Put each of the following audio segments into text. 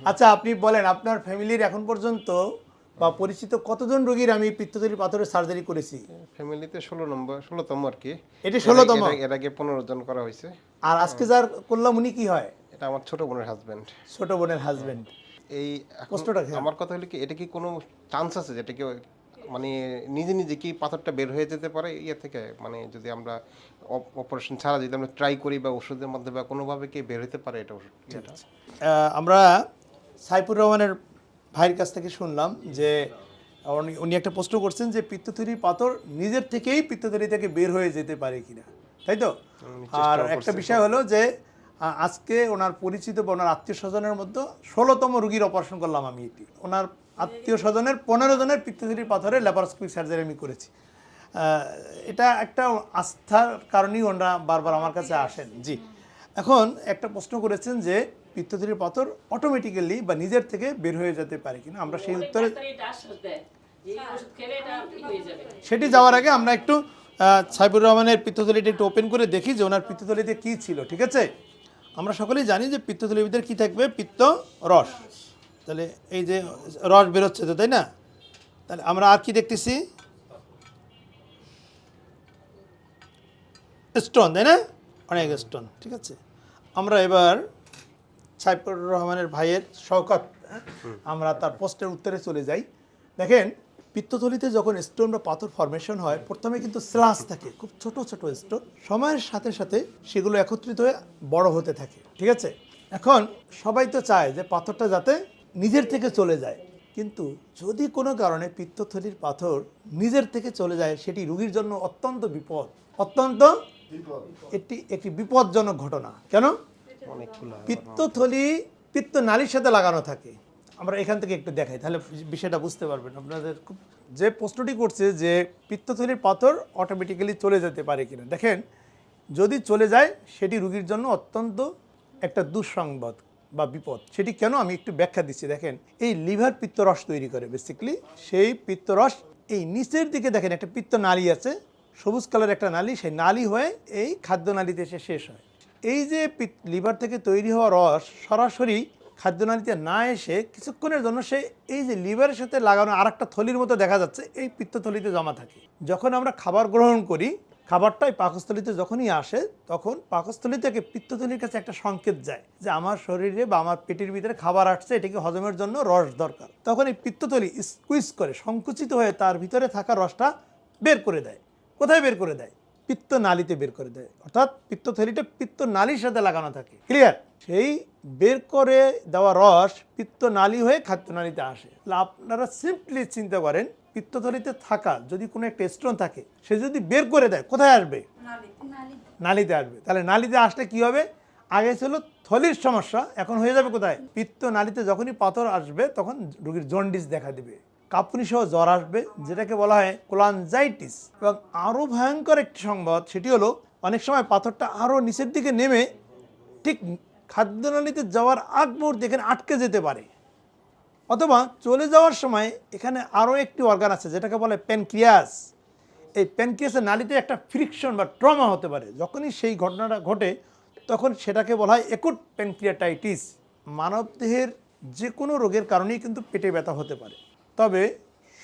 আচ্ছা আপনি বলেন আপনার ফ্যামিলির এখন পর্যন্ত বা পরিচিত কতজন রোগীর আমি পিত্তথলি পাথরের সার্জারি করেছি? ফ্যামিলিতে ষোলো নম্বর ষোলোতম আর কি। এটি 16তম? এর- এর আগে পনেরো জন করা হয়েছে। আর আজকে যার করলাম উনি কি হয়? এটা আমার ছোট বোনের হাজবেন্ড ছোট বোনের হাজবেন্ড এই কষ্টটা আমার কথা হলো কি এটা কি কোনো চান্স আছে যেটা কি মানে নিজে নিজে কি পাথরটা বের হয়ে যেতে পারে? ইয়ে থেকে মানে যদি আমরা অপারেশন ছাড়া যদি আমরা ট্রাই করি বা ওষুধের মাধ্যমে বা কোনোভাবে কি বের হতে পারে এটা ওষুধ? আহ, আমরা সাইফুর রহমানের ভাইয়ের কাছ থেকে শুনলাম যে উনি- একটা প্রশ্ন করছেন যে পিত্তথলির পাথর নিজের থেকেই পিত্তথলি থেকে বের হয়ে যেতে পারে কিনা। তাই তো? আর একটা বিষয় হলো যে আজকে ওনার পরিচিত বা ওনার আত্মীয় স্বজনের মধ্যে ষোলোতম রুগীর অপারেশন করলাম আমি এটি ওনার আত্মীয় স্বজনের পনেরো জনের পিত্তথলির পাথরের ল্যাপারোস্কোপিক সার্জারি আমি করেছি। এটা একটা আস্থার কারণেই ওনারা বারবার আমার কাছে আসেন। জি। এখন একটা প্রশ্ন করেছেন যে পিত্তথলির পাথর অটোমেটিক্যালি বা নিজের থেকে বের হয়ে যেতে পারে কিনা। আমরা সেই উত্তরে সেটি যাওয়ার আগে আমরা একটু সাইবুর রহমানের পিত্তথলিটা একটু ওপেন করে দেখি যে ওনার পিত্তথলিতে কী ছিল ঠিক আছে? আমরা সকলেই জানি যে পিত্তথলির ভিতরে কী থাকবে? পিত্ত রস। তাহলে এই যে রস বেরোচ্ছে তো তাই না? তাহলে আমরা আর কি দেখতেছি? স্টোন তাই না? অনেক স্টোন ঠিক আছে। আমরা এবার সাইফুর রহমানের ভাইয়ের শওকত হ্যাঁ? আমরা তার পোস্টের উত্তরে চলে যাই। দেখেন, পিত্তথলিতে যখন স্টোন বা পাথর ফরমেশন হয়, প্রথমে কিন্তু স্লাস থাকে, খুব ছোট ছোট স্টোন সময়ের সাথে সাথে সেগুলো একত্রিত হয়ে বড় হতে থাকে, ঠিক আছে? এখন সবাই তো চায় যে পাথরটা যাতে নিজের থেকে চলে যায়। কিন্তু যদি কোনো কারণে পিত্তথলির পাথর নিজের থেকে চলে যায়, সেটি রুগীর জন্য অত্যন্ত বিপদ, অত্যন্ত এটি একটি বিপজ্জনক ঘটনা। কেন? পিত্তথলি পিত্ত নালীর সাথে লাগানো থাকে। আমরা এখান থেকে একটু দেখাই তাহলে বিষয়টা বুঝতে পারবেন। আপনাদের খুব যে প্রশ্নটি করছে যে পিত্তথলির পাথর অটোমেটিক্যালি চলে যেতে পারে কিনা। দেখেন যদি চলে যায় সেটি রুগীর জন্য অত্যন্ত একটা দুঃসংবাদ বা বিপদ। সেটি কেন? আমি একটু ব্যাখ্যা দিচ্ছি। দেখেন এই লিভার পিত্তরস তৈরি করে বেসিক্যালি সেই পিত্তরস এই নিচের দিকে দেখেন একটা পিত্ত নালী আছে। সবুজ কালার একটা নালী, সেই নালী হয়ে এই খাদ্য নালীতে এসে শেষ হয়। এই যে লিভার থেকে তৈরি হওয়া রস সরাসরি খাদ্যনালীতে না এসে কিছুক্ষণের জন্য সে এই যে লিভারের সাথে লাগানো আর একটা থলির মতো দেখা যাচ্ছে, এই পিত্তথলিতে জমা থাকে। যখন আমরা খাবার গ্রহণ করি, খাবারটাই পাকস্থলিতে যখনই আসে, তখন পাকস্থলি থেকে পিত্তথলির কাছে একটা সংকেত যায় যে আমার শরীরে বা আমার পেটের ভিতরে খাবার আসছে, এটাকে হজমের জন্য রস দরকার। তখন এই পিত্তথলি স্কুইজ করে, সংকুচিত হয়ে তার ভিতরে থাকা রসটা বের করে দেয়। কোথায় বের করে দেয়? পিত্ত নালিতে বের করে দেয়। অর্থাৎ পিত্তথলিটা পিত্ত নালীর সাথে লাগানো থাকে। ক্লিয়ার সেই বের করে দেওয়া রস পিত্ত নালী হয়ে খাদ্য নালীতে আসে। আপনারা সিম্পলি চিন্তা করেন পিত্তথলিতে থাকা যদি কোনো একটা স্টোন থাকে সে যদি বের করে দেয় কোথায় আসবে? নালিতে। আসবে। তাহলে নালিতে আসলে কি হবে? আগে ছিল থলির সমস্যা এখন হয়ে যাবে কোথায়? পিত্ত নালীতে যখনই পাথর আসবে তখন রোগীর জন্ডিস দেখা দিবে। কাঁপুনি সহ জ্বর আসবে, যেটাকে বলা হয় কোলানজাইটিস এবং আরও ভয়ঙ্কর একটি সংবাদ, সেটি হলো, অনেক সময় পাথরটা আরও নিচের দিকে নেমে ঠিক খাদ্যনালীতে যাওয়ার আগ মুহূর্তে এখানে আটকে যেতে পারে। অথবা চলে যাওয়ার সময় এখানে আরও একটি অর্গান আছে, যেটাকে বলে প্যানক্রিয়াস এই প্যানক্রিয়াসের নালীতে একটা ফ্রিকশন বা ট্রমা হতে পারে। যখনই সেই ঘটনাটা ঘটে, তখন সেটাকে বলা হয় একুট প্যানক্রিয়াটাইটিস মানবদেহের যে কোনো রোগের কারণেই কিন্তু পেটে ব্যথা হতে পারে। তবে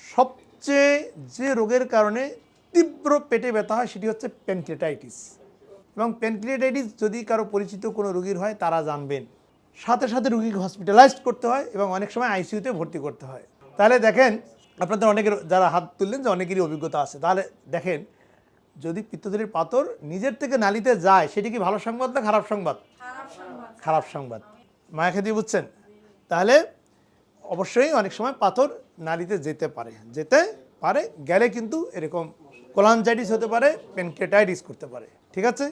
সবচেয়ে যে রোগের কারণে তীব্র পেটে ব্যথা হয় সেটি হচ্ছে প্যানক্রিয়াটাইটিস এবং প্যানক্রিয়াটাইটিস যদি কারও পরিচিত কোনো রোগীর হয় তারা জানবেন। সাথে সাথে রুগীকে হসপিটালাইজড করতে হয় এবং অনেক সময় আইসিইউতে ভর্তি করতে হয়। তাহলে দেখেন আপনাদের অনেকের যারা হাত তুললেন যে অনেকেরই অভিজ্ঞতা আছে। তাহলে দেখেন যদি পিত্তথলির পাথর নিজের থেকে নালিতে যায় সেটি কি ভালো সংবাদ না খারাপ সংবাদ? খারাপ সংবাদ। মায়া খেতে বুঝছেন তাহলে অবশ্যই অনেক সময় পাথর নালিতে যেতে পারে। যেতে পারে, গেলে কিন্তু এরকম কোলানজাইটিস হতে পারে, পেনক্রেটাইটিস করতে পারে। ঠিক আছে?